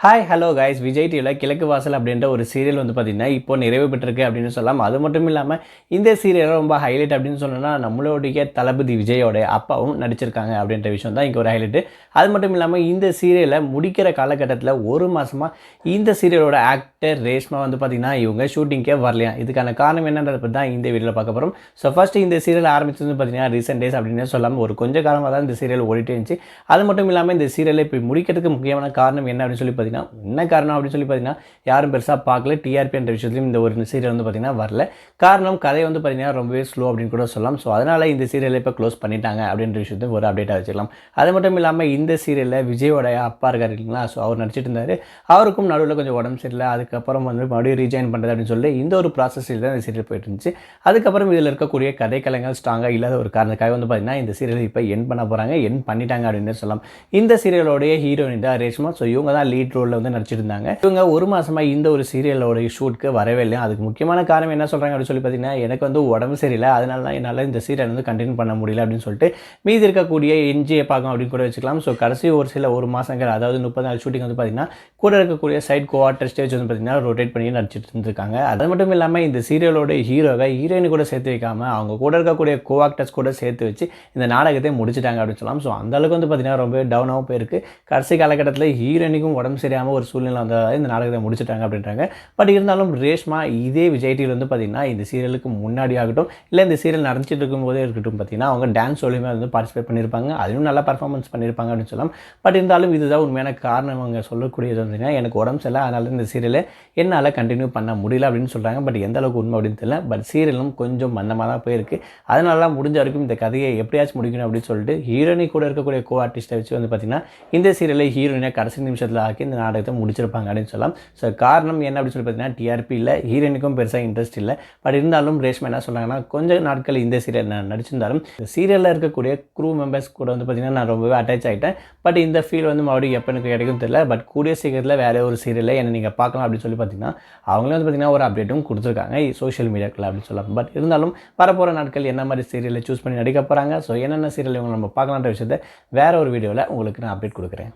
Hi hello guys Vijay டிவியில் கிழக்கு வாசல் அப்படின்ற ஒரு சீரியல் வந்து பார்த்திங்கன்னா இப்போ நிறைவு பெற்றிருக்கு அப்படின்னு சொல்லலாம். அது மட்டும் இல்லாமல் இந்த சீரியல் ரொம்ப ஹைலைட் அப்படின்னு சொன்னோன்னா நம்மளுடைய தளபதி விஜயோட அப்பாவும் நடிச்சிருக்காங்க அப்படின்ற விஷயம் தான் இங்கே ஒரு ஹைலைட்டு அது மட்டும் இல்லாமல் இந்த சீரியலை முடிக்கிற காலகட்டத்தில் ஒரு மாதமாக இந்த சீரியலோட ஆக்டர் ரேஷ்மா வந்து பார்த்திங்கன்னா இவங்க ஷூட்டிங்கே வரலையா? இதுக்கான காரணம் என்னன்றது பற்றி தான் இந்த வீடியோவில் பார்க்க போகிறோம் ஸோ ஃபஸ்ட்டு இந்த சீரியல் ஆரம்பிச்சது பார்த்தீங்கன்னா ரீசெண்ட் டேஸ் அப்படின்னு சொல்லாமல் ஒரு கொஞ்சம் காலமாக தான் இந்த சீரியல் ஓடிட்டே இருந்துச்சு. அது மட்டும் இல்லாமல் இந்த சீரியலை இப்போ முடிக்கிறதுக்கு முக்கியமான காரணம் என்ன அப்படின்னு சொல்லி பார்த்தீங்கன்னா என்ன காரணம் அப்படின்னு சொல்லி பார்த்தீங்கன்னா யாரும் பெருசாக பார்க்கல. டிஆர்பி என்ற விஷயத்துலையும் இந்த ஒரு சீரியல் வந்து பார்த்தீங்கன்னா வரல. காரணம் கதை வந்து பார்த்தீங்கன்னா ரொம்பவே ஸ்லோ அப்படின்னு கூட சொல்லலாம். ஸோ அதனால் இந்த சீரியலை இப்போ க்ளோஸ் பண்ணிட்டாங்க அப்படின்ற விஷயத்தை ஒரு அப்டேட்டாக வச்சுக்கலாம். அது மட்டும் இல்லாமல் இந்த சீரியலில் விஜயோட அப்பா இருக்கார் இல்லைங்களா? ஸோ அவர் நடிச்சிட்டு இருந்தார். அவருக்கும் நடுவில் கொஞ்சம் உடம்பு சரியில்லை. அதுக்கப்புறம் வந்து மறுபடியும் ரீஜாயின் பண்ணுறது அப்படின்னு சொல்லி இந்த ஒரு ப்ராசஸில் தான் இந்த சீரியல் போயிட்டு இருந்துச்சு. அதுக்கப்புறம் இதில் இருக்கக்கூடிய கதைக்கலைகள் ஸ்ட்ராங்காக இல்லாத ஒரு காரணத்துக்காக வந்து பார்த்தீங்கன்னா இந்த சீரியல் இப்போ என் பண்ண போகிறாங்க என் பண்ணிட்டாங்க அப்படின்னு சொல்லலாம். இந்த சீரியலோடைய ஹீரோயின் தான் ரேஷ்மா. ஸோ இவங்க தான் லீட் ரோலில் வந்து நடிச்சிருந்தாங்க. இவங்க ஒரு மாதமாக இந்த ஒரு சீரியலோட ஷூட்க்கு வரவே இல்லை. அதுக்கு முக்கியமான காரணம் என்ன சொல்கிறாங்க அப்படின்னு சொல்லி பார்த்தீங்கன்னா எனக்கு வந்து உடம்பு சரியில்லை. அதனால தான் என்னால் இந்த சீரியல் வந்து கண்டினியூ பண்ண முடியல அப்படின்னு சொல்லிட்டு மீதி இருக்கக்கூடிய என்ஜிஏ பாகம் அப்படின்னு கூட வச்சுக்கலாம். ஸோ கடைசி ஒரு சில ஒரு மாதங்கள் அதாவது முப்பது நாள் ஷூட்டிங் வந்து பார்த்தீங்கன்னா கூட இருக்கக்கூடிய சைட் கோஆர்டர் ஸ்டேஜ் வந்து பார்த்தீங்கன்னா ரொட்டேட் பண்ணி நடிச்சிட்டு இருந்திருக்காங்க. அது மட்டும் இல்லாமல் இந்த சீரியலோட ஹீரோவை ஹீரோயின் கூட சேர்த்து வைக்காம அவங்க கூட இருக்கக்கூடிய கோ ஆக்டர்ஸ் கூட சேர்த்து வச்சு இந்த நாடகத்தை முடிச்சிட்டாங்க அப்படின்னு சொல்லலாம். ஸோ அந்த அளவுக்கு வந்து பார்த்தீங்கன்னா ரொம்ப டவுனாகவும் போயிருக்கு. கடைசி காலகட்டத்தில் ஹீரோயினுக்கும் உடம்பு சரியாமல் ஒரு சூழ்நிலை வந்ததால் இந்த நாடகத்தை முடிச்சிட்டாங்க அப்படின்றாங்க. பட் இருந்தாலும் ரேஷ்மா இதே விஜய் டிவியில் வந்து பார்த்தீங்கன்னா இந்த சீரியலுக்கு முன்னாடி ஆகட்டும் இல்லை இந்த சீரியல் நடந்துட்டு இருக்கும்போதே இருக்கட்டும் பார்த்தீங்கன்னா அவங்க டான்ஸ் ஒலியுமே வந்து பார்ட்டிசிபேட் பண்ணியிருப்பாங்க அதுவும் நல்லா பர்ஃபார்மன்ஸ் பண்ணியிருப்பாங்க அப்படின்னு சொல்லலாம். பட் இருந்தாலும் இதுதான் உண்மையான காரணம். அவங்க சொல்லக்கூடியது வந்துன்னா எனக்கு உடம்பு சரியில்லை அதனால இந்த சீரியலை என்னால் கண்டினியூ பண்ண முடியல அப்படின்னு சொல்கிறாங்க பட் எந்த அளவுக்கு உண்மை அப்படின்னு தெரியல. பட் சீரியலும் கொஞ்சம் மந்தமாக தான் போயிருக்கு. அதனால முடிஞ்ச வரைக்கும் இந்த கதையை எப்படியாச்சும் முடிக்கணும் அப்படின்னு சொல்லிட்டு ஹீரோயினி கூட இருக்கக்கூடிய கோ ஆர்டிஸ்ட்டை வச்சு வந்து பார்த்தீங்கன்னா இந்த சீரியலை ஹீரோயினை கடைசி நிமிஷத்தில் ஆக்கி இந்த நாடகத்தை முடிச்சிருப்பாங்க அப்படின்னு சொல்லலாம். ஸோ காரணம் என்ன அப்படின்னு சொல்லி பார்த்தீங்கன்னா டிஆர்பி இல்லை ஹீரோயினுக்கும் பெருசாக இன்ட்ரெஸ்ட் இல்லை. பட் இருந்தாலும் ரேஷ்மா என்ன சொன்னாங்கன்னா கொஞ்சம் நாட்கள் இந்த சீரியல் நான் நடிச்சிருந்தாலும் இந்த சீரியலில் இருக்கக்கூடிய க்ரூ மெம்பர்ஸ் கூட வந்து பார்த்தீங்கன்னா நான் ரொம்பவே அட்டாச் ஆகிட்டேன் பட் இந்த ஃபீல் வந்து மறுபடியும் எப்போ எனக்கு கிடைக்கும் தெரியல. பட் கூடிய சீக்கிரத்தில் வேறு ஒரு சீரியலில் என்னை நீங்கள் பார்க்கலாம் அப்படின்னு சொல்லி பார்த்தீங்கன்னா அவங்களும் வந்து பார்த்தீங்கன்னா ஒரு அப்டேட்டும் கொடுத்துருக்காங்க சோஷியல் மீடியாக்கள் அப்படின்னு சொல்லலாம். பட் இருந்தாலும் வரப்போகிற நாட்கள் என்ன மாதிரி சீரியலை சூஸ் பண்ணி நடிக்க போகிறாங்க ஸோ என்னென்ன சீரியல் இவங்க நம்ம பார்க்கலான்ற விஷயத்தை வேறு ஒரு வீடியோவில் உங்களுக்கு நான் அப்டேட் கொடுக்குறேன்.